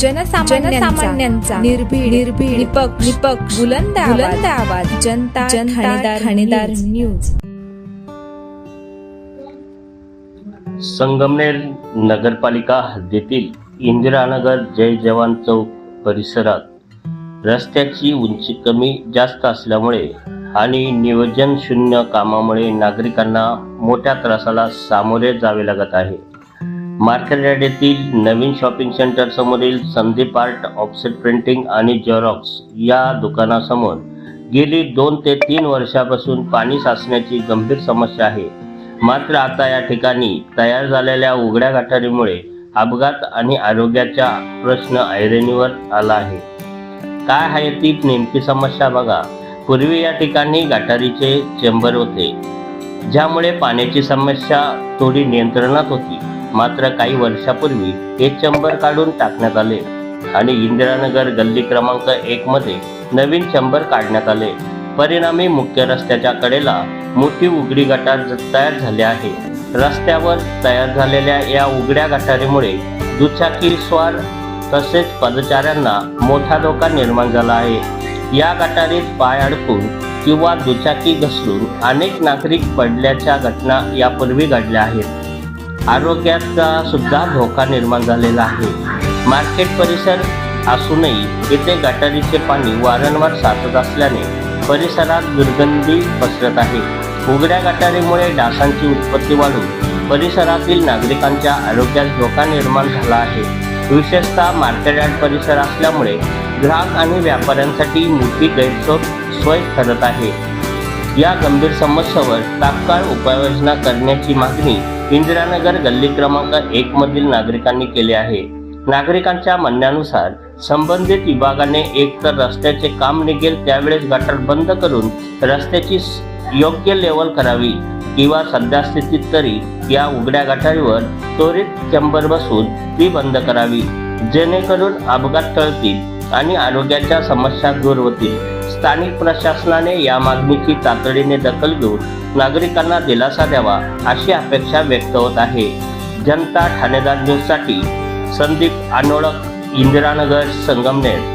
जनसामान्यांचा निर्भीड निर्भीड निपक्ष निपक्ष बुलंद बुलंद आवाज जनता जनता ठाणेदार न्यूज. संगमनेर नगरपालिका हद्दीतील इंदिरानगर जय जवान चौक परिसरात रस्त्याची उंची कमी जास्त असल्यामुळे आणि नियोजन शून्य कामामुळे नागरिकांना मोठ्या त्रासाला सामोरे जावे लागत आहे. मार्केट येथील नवीन शॉपिंग सेंटर समोरील संदीप आर्ट ऑफसेट प्रिंटिंग आणि झेरॉक्स या दुकानासमोर. गेली दोन ते तीन वर्षापासून पाणी साचण्याची गंभीर समस्या आहे. मात्र आता या ठिकाणी तयार झालेल्या उघड्या गाठारीमुळे अपघात आणि आरोग्याचा प्रश्न ऐरणीवर आला आहे. काय आहे ती नेमकी समस्या बघा. पूर्वी या ठिकाणी गाठारीचे चेंबर होते ज्यामुळे पाण्याची समस्या थोडी नियंत्रणात होती. मात्र काही वर्षापूर्वी हे चंबर काढून टाकण्यात आले आणि इंदिरानगर गल्ली क्रमांक एक मध्ये नवीन चंबर काढण्यात आले. परिणामी मुख्य रस्त्याच्या कडेला मोठी उघडी गटार तयार झाली आहे. रस्त्यावर तयार झालेल्या या उघड्या गटारीमुळे दुचाकी स्वार तसेच पदचाऱ्यांना मोठा धोका निर्माण झाला आहे. या गटारीत पाय अडकून किंवा दुचाकी घसरून अनेक नागरिक पडल्याच्या घटना यापूर्वी घडल्या आहेत. आरोग्याचा सुद्धा धोका निर्माण झालेला आहे. मार्केट परिसर असूनही येथे गटारीचे पाणी वारंवार साचत असल्याने परिसरात दुर्गंधी पसरत आहे. उघड्या गटारीमुळे डासांची उत्पत्ती वाढून परिसरातील नागरिकांच्या आरोग्यास धोका निर्माण झाला आहे. विशेषतः मार्केट यार्ड परिसर असल्यामुळे ग्राहक आणि व्यापाऱ्यांसाठी मोठी गैरसोय सोय ठरत आहे. या गंभीर समस्येवर तात्काळ उपाययोजना करण्याची मागणी इंदिरानगर गल्ली क्रमांक एक मधील नागरिकांनी केले आहे. नागरिकांच्या म्हणण्यानुसार संबंधित विभागाने एकतर रस्त्याचे काम निघेल त्यावेळेस गटर बंद करून रस्त्याची योग्य लेवल करावी किंवा सध्या स्थितीत तरी या उघड्या गटारीवर त्वरित चंबर बसून ती बंद करावी जेणेकरून अपघात टळतील आणि आरोग्याच्या समस्या दूर होतील. स्थानिक प्रशासनाने या मागणीची तातडीने दखल घेऊन नागरिकांना दिलासा द्यावा अशी अपेक्षा व्यक्त होत आहे. जनता ठाणेदार न्यूजसाठी संदीप आनोळक इंदिरानगर संगमनेर.